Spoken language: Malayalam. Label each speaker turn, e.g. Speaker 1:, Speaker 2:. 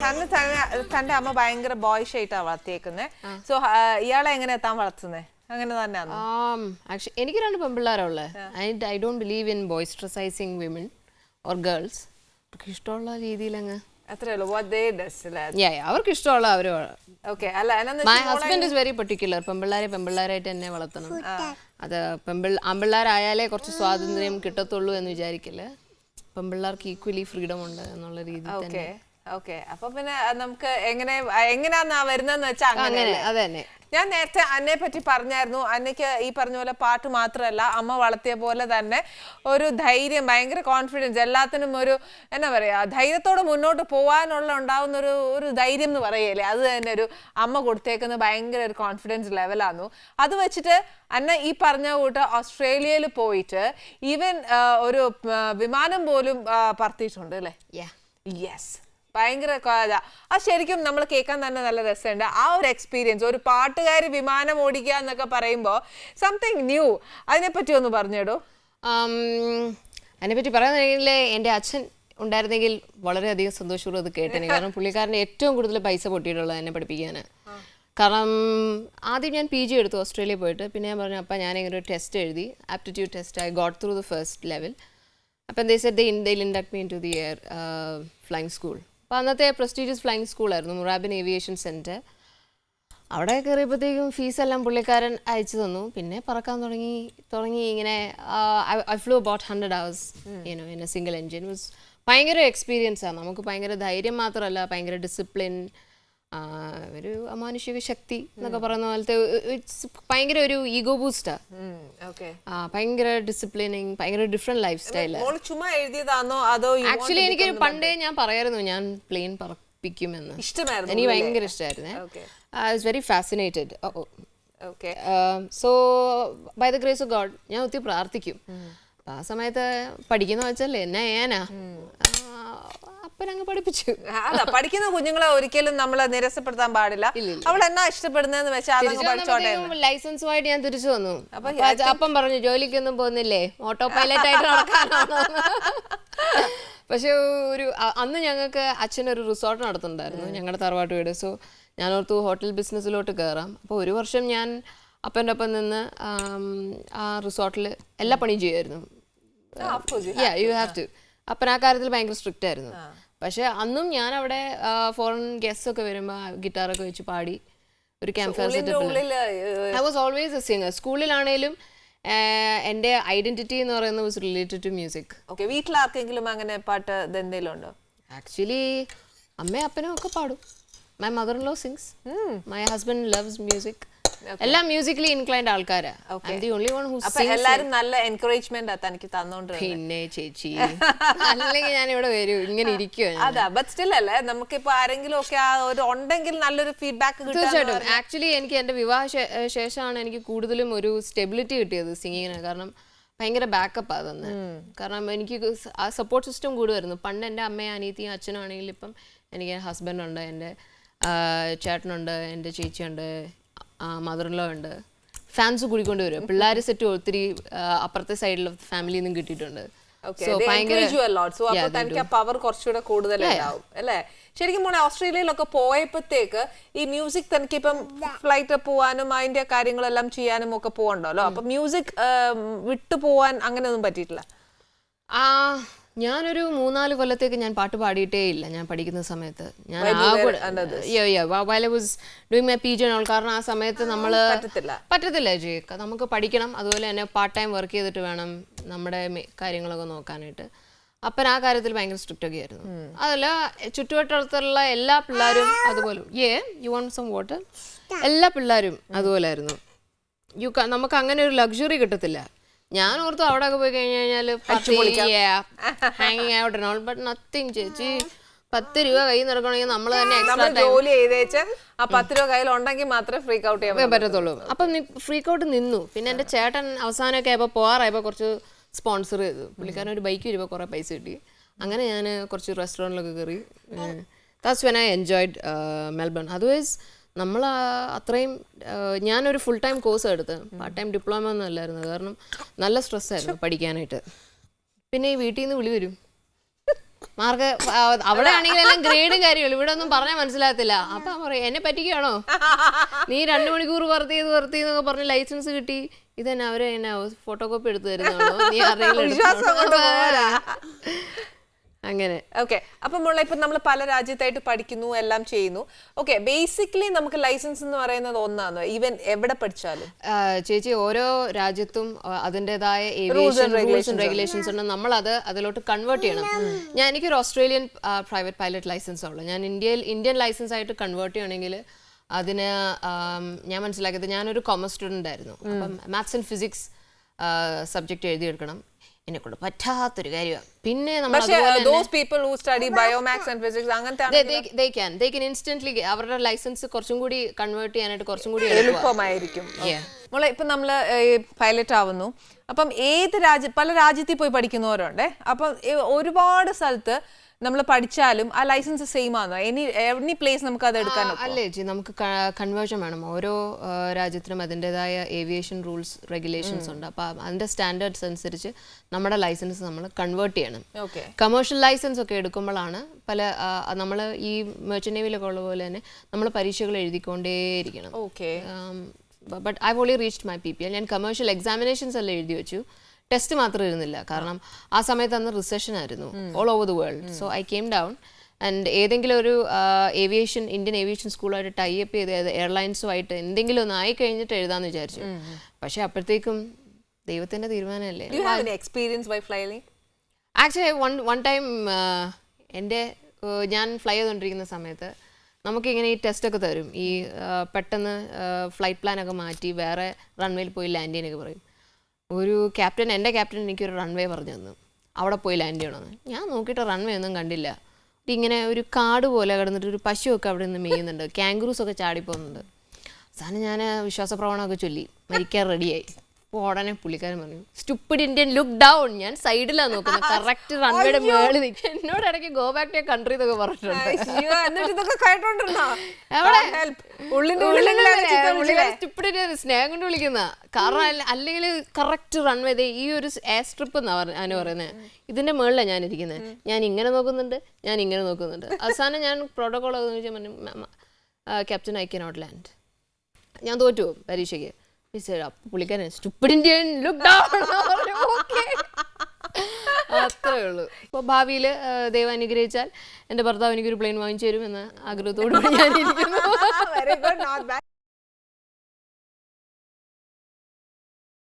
Speaker 1: തന്നെ തന്റെ അമ്മ ഭയങ്കര ബോയ്ഷ് ആയിട്ടാ വളർത്തിയേക്കുന്നത് സോ ഇയാളെ എങ്ങനെ എത്താൻ വളർത്തുന്നത് അങ്ങനെ തന്നെയാണോ
Speaker 2: എനിക്ക് രണ്ട് പെൺപിള്ളേരുള്ളത് I I don't believe in ബോയ്സ്ട്രസൈസിങ് women or girls അവർക്ക് ഇഷ്ടമുള്ള രീതിയിൽ അങ്ങ് അവർക്ക് ഇഷ്ടമുള്ള അവർ
Speaker 1: ഓക്കെ അല്ല എന്നാന്ന്
Speaker 2: my husband is very particular പെൺപിള്ളേരെ പെൺപിള്ളേരായിട്ട് തന്നെ വളർത്തണം. അത് പെൺപിള്ള ആൺപിള്ളേരായാലേ കുറച്ച് സ്വാതന്ത്ര്യം കിട്ടത്തുള്ളൂ എന്ന് വിചാരിക്കില്ല പെൺപിള്ളേർക്ക് ഈക്വലി ഫ്രീഡം ഉണ്ട് എന്നുള്ള രീതിയിൽ തന്നെ.
Speaker 1: ഓക്കെ അപ്പൊ പിന്നെ നമുക്ക് എങ്ങനെ എങ്ങനെയാന്നാ വരുന്നതെന്ന് വെച്ചാൽ അങ്ങനെ
Speaker 2: അങ്ങനെ അത്
Speaker 1: ഞാൻ നേരത്തെ അന്നയെ പറ്റി പറഞ്ഞായിരുന്നു. അന്നയ്ക്ക് ഈ പറഞ്ഞ പോലെ പാട്ട് മാത്രമല്ല അമ്മ വളർത്തിയ പോലെ തന്നെ ഒരു ധൈര്യം ഭയങ്കര കോൺഫിഡൻസ് എല്ലാത്തിനും ഒരു എന്നാ പറയാ ധൈര്യത്തോടെ മുന്നോട്ട് പോകാനുള്ള ഉണ്ടാവുന്ന ഒരു ഒരു ധൈര്യം എന്ന് പറയല്ലേ. അത് തന്നെ ഒരു അമ്മ കൊടുത്തേക്കുന്ന ഭയങ്കര ഒരു കോൺഫിഡൻസ് ലെവലാന്നു അത് വെച്ചിട്ട് അന്ന ഈ പറഞ്ഞ കൂട്ട് ഓസ്ട്രേലിയയിൽ പോയിട്ട് ഈവൻ ഒരു വിമാനം പോലും പറത്തിയിട്ടുണ്ട് അല്ലേ. യെസ് ഭയങ്കര. ആ ശരിക്കും നമ്മൾ കേൾക്കാൻ തന്നെ നല്ല രസമുണ്ട്. ആ ഒരു എക്സ്പീരിയൻസ് ഒരു പാട്ടുകാരി വിമാനം ഓടിക്കുക എന്നൊക്കെ പറയുമ്പോൾ സംതിങ് ന്യൂ അതിനെപ്പറ്റി ഒന്ന് പറഞ്ഞേടോ.
Speaker 2: അതിനെപ്പറ്റി പറയാന്നുണ്ടെങ്കിൽ എന്റെ അച്ഛൻ ഉണ്ടായിരുന്നെങ്കിൽ വളരെയധികം സന്തോഷപൂർവം അത് കേട്ടേനെ. കാരണം പുള്ളിക്കാരന്റെ ഏറ്റവും കൂടുതൽ പൈസ പൊട്ടിയിട്ടുള്ളത് എന്നെ പഠിപ്പിക്കാൻ കാരണം ആദ്യം ഞാൻ പി ജി എടുത്തു ഓസ്ട്രേലിയ പോയിട്ട്. പിന്നെ ഞാൻ പറഞ്ഞു അപ്പം ഞാൻ ഇങ്ങനെ ഒരു ടെസ്റ്റ് എഴുതി. Aptitude test I got through the first level അപ്പം ദേ സെറ്റ് ഇന്ത്യയിൽ induct me in to the air flying school അപ്പോൾ അന്നത്തെ പ്രസ്റ്റീജിയസ് ഫ്ലൈങ് സ്കൂളായിരുന്നു മുറാബിൻ ഏവിയേഷൻ സെന്റർ അവിടെ കയറിയപ്പോഴത്തേക്കും ഫീസെല്ലാം പുള്ളിക്കാരൻ അയച്ചു തന്നു. പിന്നെ പറക്കാൻ തുടങ്ങി തുടങ്ങി ഇങ്ങനെ I flew about hundred hours you know in a single engine was ഭയങ്കര എക്സ്പീരിയൻസ് ആണ് നമുക്ക് ഭയങ്കര ധൈര്യം മാത്രമല്ല ഭയങ്കര ഡിസിപ്ലിൻ ഒരു അമാനുഷിക ശക്തി എന്നൊക്കെ പറയുന്ന പോലത്തെ ഇറ്റ്സ് ഭയങ്കര ഒരു ഈഗോ ബൂസ്റ്റാ. ഭയങ്കര ഡിസിപ്ലിനിങ് ഭയങ്കര ഡിഫറെന്റ് ലൈഫ്
Speaker 1: സ്റ്റൈൽ
Speaker 2: ആക്ച്വലി എനിക്കൊരു പണ്ടേ ഞാൻ പറയായിരുന്നു ഞാൻ പ്ലെയിൻ പറപ്പിക്കുമെന്ന്. എനിക്ക് ഭയങ്കര ഇഷ്ടമായിരുന്നേ. I was very fascinated so by the grace of God ഞാൻ ഒത്തിരി പ്രാർത്ഥിക്കും. ആ സമയത്ത് പഠിക്കുന്ന വെച്ചല്ലേ എന്നാ ചെയ്യാനാ അപ്പനങ്ങ് പഠിപ്പിച്ചു.
Speaker 1: അല്ല പഠിക്കുന്ന കുഞ്ഞുങ്ങളെ ഒരിക്കലും നമ്മൾ നിരസപ്പെടുത്താൻ പാടില്ല. അവൾ എന്നാ ഇഷ്ടപ്പെടുന്നതെന്ന് വെച്ചാൽ അതങ്ങ് പഠിച്ചോട്ടെ.
Speaker 2: ലൈസൻസുമായിട്ട് ഞാൻ തിരിച്ചു വന്നു. അപ്പൊ പറഞ്ഞു ജോലിക്കൊന്നും പോകുന്നില്ലേ? ഓട്ടോ പൈലറ്റ് ആയിട്ട് നടക്കാനാണോ? പക്ഷെ ഒരു അന്ന് ഞങ്ങൾക്ക് അച്ഛനൊരു റിസോർട്ട് നടത്തുന്നുണ്ടായിരുന്നു ഞങ്ങളുടെ തറവാട്ട് വീട്. സോ ഞാൻ ഓർത്തു ഹോട്ടൽ ബിസിനസ്സിലോട്ട് കയറാം അപ്പോൾ ഒരു വർഷം ഞാൻ അപ്പന്റെ ഒപ്പം നിന്ന് ആ റിസോർട്ടിൽ എല്ലാ പണിയും ചെയ്യുമായിരുന്നു. യാ യു ഹാവ് ടു അപ്പൻ ആ കാര്യത്തിൽ ഭയങ്കര സ്ട്രിക്റ്റ് ആയിരുന്നു. പക്ഷെ അന്നും ഞാൻ അവിടെ ഫോറിൻ ഗസ്റ്റ് ഒക്കെ വരുമ്പോൾ ഗിറ്റാറൊക്കെ വെച്ച് പാടി ഒരു ക്യാമ്പ് ഫയർ
Speaker 1: സെറ്റപ്പിൽ
Speaker 2: I was always a singer സ്കൂളിലാണേലും എന്റെ ഐഡന്റിറ്റി എന്ന് പറയുന്നത് was related to music
Speaker 1: okay വീട്ടിൽ ആർക്കെങ്കിലും അങ്ങനെ പാട്ട് എന്തെങ്കിലും ഉണ്ടോ?
Speaker 2: ആക്ച്വലി അമ്മയും അപ്പനും ഒക്കെ പാടും. My mother law sings my husband loves music എല്ലാം മ്യൂസിക്കലി ഇൻക്ലൈൻഡ് ആൾക്കാരാ. ദി ഓൺലി വൺ ഹു
Speaker 1: അപ്പൊ എല്ലാരും നല്ല എൻകറേജ്മെന്റ് തനിക്ക് തന്നോണ്ട്
Speaker 2: പിന്നെ ചേച്ചി. അല്ലെങ്കിൽ ഞാൻ ഇവിടെ വരും. ഇങ്ങനെ ഇരിക്കുവോ
Speaker 1: അതാ ബട്ട് സ്റ്റിൽ അല്ലേ നമുക്കിപ്പോ ആരെങ്കിലും ഒക്കെ ആ ഒരു ഉണ്ടെങ്കിൽ നല്ലൊരു ഫീഡ്ബാക്ക്
Speaker 2: തീർച്ചയായിട്ടും. ആക്ച്വലി എനിക്ക് എന്റെ വിവാഹ ശേഷമാണ് എനിക്ക് കൂടുതലും ഒരു സ്റ്റെബിലിറ്റി കിട്ടിയത് സിംഗിങ്ങിന് കാരണം ഭയങ്കര ബാക്കപ്പ് അതൊന്ന്. കാരണം എനിക്ക് ആ സപ്പോർട്ട് സിസ്റ്റം കൂടുമായിരുന്നു. പണ്ട് എന്റെ അമ്മയും അനിയത്തിയും അച്ഛനും ആണെങ്കിലും ഇപ്പം എനിക്ക് ഹസ്ബൻഡുണ്ട് എന്റെ ചേട്ടനുണ്ട് എന്റെ ചേച്ചിയുണ്ട് മദറിലോ ഉണ്ട്. ഫാൻസ് കൂടിക്കൊണ്ട് വരും. പിള്ളേർ സെറ്റ് ഒത്തിരി അപ്പുറത്തെ സൈഡിൽ ഫാമിലിയിൽ നിന്നും കിട്ടിയിട്ടുണ്ട്.
Speaker 1: പവർ കുറച്ചുകൂടെ കൂടുതലുണ്ടാവും അല്ലേ? ശരിക്കും മോനെ ഓസ്ട്രേലിയയിലൊക്കെ പോയപ്പോഴത്തേക്ക് ഈ മ്യൂസിക് തനിക്ക് ഇപ്പം ഫ്ലൈറ്റ് പോവാനും അതിന്റെ കാര്യങ്ങളെല്ലാം ചെയ്യാനും ഒക്കെ പോകണ്ടല്ലോ അപ്പൊ മ്യൂസിക് വിട്ടു പോവാൻ അങ്ങനെ ഒന്നും പറ്റിയിട്ടില്ല?
Speaker 2: ആ ഞാനൊരു മൂന്നാൽ കൊല്ലത്തേക്ക് ഞാൻ പാട്ട് പാടിയിട്ടേ ഇല്ല. ഞാൻ പഠിക്കുന്ന സമയത്ത്. ഞാൻ was doing my P G all കാരണം ആ സമയത്ത് നമ്മൾ
Speaker 1: പറ്റത്തില്ല.
Speaker 2: ജി. ജയിക്ക നമുക്ക് പഠിക്കണം. അതുപോലെ തന്നെ പാർട്ട് ടൈം വർക്ക് ചെയ്തിട്ട് വേണം നമ്മുടെ കാര്യങ്ങളൊക്കെ നോക്കാനായിട്ട്. അപ്പൻ ആ കാര്യത്തിൽ ഭയങ്കര സ്ട്രിക്റ്റ് ഒക്കെ ആയിരുന്നു. അതല്ല ചുറ്റുവട്ടത്തുള്ള എല്ലാ പിള്ളേരും അതുപോലെ ഏ യു വോണ്ട് സം വാട്ടർ എല്ലാ പിള്ളേരും അതുപോലായിരുന്നു. യു നമുക്ക് അങ്ങനെ ഒരു ലക്ഷറി കിട്ടത്തില്ല. ഞാൻ ഓർത്തു അവിടെ ഒക്കെ പോയി കഴിഞ്ഞു കഴിഞ്ഞാൽ ഹാങ്ങിങ് ഔട്ട് ഓൾ ബട്ട് നത്തിങ് ചേച്ചി. പത്ത് രൂപ കയ്യിൽ നിറക്കണമെങ്കിൽ നമ്മൾ തന്നെ എക്സ്ട്രാ
Speaker 1: ജോലി ചെയ്തേച്ച് ആ പത്ത് രൂപ കയ്യിൽ ഉണ്ടെങ്കിൽ മാത്രമേ ഫ്രീക്ക് ഔട്ട് ചെയ്യാൻ പറ്റൂ.
Speaker 2: പറ്റത്തുള്ളൂ. അപ്പം ഫ്രീക്ക് ഔട്ട് നിന്നു. പിന്നെ എന്റെ ചേട്ടൻ അവസാനമൊക്കെ ആയപ്പോൾ പോകാറായപ്പോൾ കുറച്ച് സ്പോൺസർ ചെയ്തു. പുള്ളിക്കാരൻ ഒരു ബൈക്ക് വരുമ്പോൾ കുറേ പൈസ കിട്ടി. അങ്ങനെ ഞാൻ കുറച്ച് റെസ്റ്റോറന്റിലൊക്കെ കയറി that's when I enjoyed Melbourne otherwise നമ്മൾ അത്രയും ഞാനൊരു ഫുൾ ടൈം കോഴ്സ് എടുത്ത്. പാർട്ട് ടൈം ഡിപ്ലോമ ഒന്നും അല്ലായിരുന്നു. കാരണം നല്ല സ്ട്രെസ്സായിരുന്നു പഠിക്കാനായിട്ട്. പിന്നെ ഈ വീട്ടിൽ നിന്ന് വിളി വരും. മാർക്ക് അവിടെ ആണെങ്കിൽ എല്ലാം ഗ്രേഡും കാര്യമുള്ളൂ ഇവിടെ ഒന്നും പറഞ്ഞാൽ മനസ്സിലാകത്തില്ല. അപ്പൊ പറയും എന്നെ പറ്റിക്കാണോ നീ രണ്ടു മണിക്കൂർ വർക്ക് ചെയ്ത് വർക്ക് ചെയ്തെന്നൊക്കെ പറഞ്ഞ് ലൈസൻസ് കിട്ടി. ഇത് ഇതന്നെ അവരെ എന്നെ ഫോട്ടോ കോപ്പി എടുത്തു തരുന്നതാണോ? നീ ആരെങ്കിലും അങ്ങനെ.
Speaker 1: ഓക്കെ അപ്പം മുള്ള ഇപ്പം നമ്മൾ പല രാജ്യത്തായിട്ട് പഠിക്കുന്നു എല്ലാം ചെയ്യുന്നു. ഓക്കെ ബേസിക്കലി നമുക്ക് ലൈസൻസ് എന്ന് പറയുന്നത് ഒന്നാണ് ഈവൻ എവിടെ പഠിച്ചാലും.
Speaker 2: ചേച്ചി ഓരോ രാജ്യത്തും അതിന്റെതായ ഏവിയേഷൻ റൂൾസ് റെഗുലേഷൻസ് ഉണ്ട്. നമ്മൾ അത് അതിലോട്ട് കൺവേർട്ട് ചെയ്യണം. ഞാൻ എനിക്കൊരു ഓസ്ട്രേലിയൻ പ്രൈവറ്റ് പൈലറ്റ് ലൈസൻസ് ഉള്ളു. ഞാൻ ഇന്ത്യയിൽ ഇന്ത്യൻ ലൈസൻസ് ആയിട്ട് കൺവേർട്ട് ചെയ്യണമെങ്കിൽ അതിന് ഞാൻ മനസ്സിലാക്കിയത് ഞാനൊരു കോമേഴ്സ് സ്റ്റുഡന്റ് ആയിരുന്നു. അപ്പം മാത്സ് ആൻഡ് ഫിസിക്സ് സബ്ജക്റ്റ് എഴുതിയെടുക്കണം. എന്നെ കൊണ്ട് പറ്റാത്തൊരു കാര്യമാണ് പിന്നെ നമ്മൾ ക്യാൻ ഇൻസ്റ്റന്റ്ലി അവരുടെ ലൈസൻസ് കുറച്ചും കൂടി കൺവേർട്ട് ചെയ്യാനായിട്ട് കുറച്ചും കൂടി
Speaker 1: എളുപ്പമായിരിക്കും. മോളെ ഇപ്പം നമ്മൾ പൈലറ്റ് ആവുന്നു. അപ്പം ഏത് രാജ്യ പല രാജ്യത്തിൽ പോയി പഠിക്കുന്നവരുണ്ടേ. അപ്പം ഒരുപാട് സ്ഥലത്ത് നമ്മൾ പഠിച്ചാലും ആ ലൈസൻസ് സെയിം ആണോ. എനി എനി പ്ലേസ് നമുക്ക് അത് എടുക്കാൻ
Speaker 2: അല്ലേ ജി നമുക്ക് കൺവേർഷൻ വേണം. ഓരോ രാജ്യത്തിനും അതിന്റെതായ ഏവിയേഷൻ റൂൾസ് റെഗുലേഷൻസ് ഉണ്ട്. അപ്പോൾ അതിന്റെ സ്റ്റാൻഡേർഡ്സ് അനുസരിച്ച് നമ്മുടെ ലൈസൻസ് നമ്മൾ കൺവേർട്ട് ചെയ്യണം.
Speaker 1: ഓക്കെ
Speaker 2: കമേഴ്ഷ്യൽ ലൈസൻസ് ഒക്കെ എടുക്കുമ്പോഴാണ് പല നമ്മൾ ഈ മെർച്ചൻ നേവിയിലൊക്കെ ഉള്ള പോലെ തന്നെ നമ്മൾ പരീക്ഷകൾ എഴുതിക്കൊണ്ടേയിരിക്കണം.
Speaker 1: Okay
Speaker 2: but I only reached my P P L ഞാൻ കമേഴ്ഷ്യൽ എക്സാമിനേഷൻസ് എല്ലാം എഴുതി വെച്ചു. ടെസ്റ്റ് മാത്രം ഇരുന്നില്ല. കാരണം ആ സമയത്ത് അന്ന് റിസഷൻ ആയിരുന്നു. All over the world so I came down and ഏതെങ്കിലും ഒരു ഏവിയേഷൻ ഇന്ത്യൻ ഏവിയേഷൻ സ്കൂളായിട്ട് ടൈ അപ്പ് ചെയ്ത് എയർലൈൻസുമായിട്ട് എന്തെങ്കിലും ഒന്ന് ആയി കഴിഞ്ഞിട്ട് എഴുതാന്ന് വിചാരിച്ചു. പക്ഷെ അപ്പോഴത്തേക്കും ദൈവത്തിന്റെ തീരുമാനമല്ലേ?
Speaker 1: Experience by flying
Speaker 2: actually one one time എന്റെ ഞാൻ ഫ്ലൈ ചെയ്തുകൊണ്ടിരിക്കുന്ന സമയത്ത് നമുക്കിങ്ങനെ ഈ ടെസ്റ്റൊക്കെ തരും. ഈ പെട്ടെന്ന് ഫ്ലൈറ്റ് പ്ലാനൊക്കെ മാറ്റി വേറെ റൺവേയിൽ പോയി ലാൻഡ് ചെയ്യാനൊക്കെ പറയും. ഒരു ക്യാപ്റ്റൻ എന്റെ ക്യാപ്റ്റൻ എനിക്കൊരു റൺവേ പറഞ്ഞു തന്നു. അവിടെ പോയി ലാൻഡ് ചെയ്യണമെന്ന്. ഞാൻ നോക്കിയിട്ട് റൺവേ ഒന്നും കണ്ടില്ല. ഇങ്ങനെ ഒരു കാട് പോലെ കിടന്നിട്ട് ഒരു പശുവൊക്കെ അവിടെ നിന്ന് മേയുന്നുണ്ട്. കാങ്ക്രൂസൊക്കെ ചാടിപ്പോകുന്നുണ്ട്. അവസാനം ഞാൻ വിശ്വാസപ്രവണമൊക്കെ ചൊല്ലി. മരിക്കാൻ റെഡിയായി അപ്പോൾ ഉടനെ പുള്ളിക്കാരൻ പറഞ്ഞു സ്റ്റുപ്പിഡ് ഇന്ത്യൻ ലുക്ക് ഡൗൺ ഞാൻ സൈഡിലാണ് നോക്കുന്നത്. കറക്റ്റ് റൺവേയുടെ മേളിൽ നിൽക്കുക എന്നോട് ഇടയ്ക്ക് ഗോ ബാക്ക് ടു കൺട്രി എന്നൊക്കെ പറഞ്ഞിട്ടുണ്ട്. സ്നേഹം കൊണ്ട് വിളിക്കുന്ന. കാരണം അല്ലെങ്കിൽ കറക്റ്റ് റൺവേ ഈ ഒരു എയർ സ്ട്രിപ്പ് എന്നാ ഞാൻ പറയുന്നത് ഇതിന്റെ മേളിലാണ് ഞാൻ ഇരിക്കുന്നത്. ഞാൻ ഇങ്ങനെ നോക്കുന്നുണ്ട് ഞാൻ ഇങ്ങനെ നോക്കുന്നുണ്ട്. അവസാനം ഞാൻ protocol captain I can not land ഞാൻ തോറ്റു പരീക്ഷയ്ക്ക്. പുള്ളിക്കാരൻ സ്റ്റുപ്പിഡ് ഇന്ത്യൻ ലുക്ക് ഡൗൺ അത്രേ ഉള്ളൂ അപ്പോൾ ഭാവിയിൽ ദൈവം അനുഗ്രഹിച്ചാൽ എന്റെ ഭർത്താവ് എനിക്കൊരു പ്ലെയിൻ വാങ്ങിച്ചു തരും എന്ന ആഗ്രഹത്തോടുകൂടി ഞാൻ ഇരിക്കുന്നു.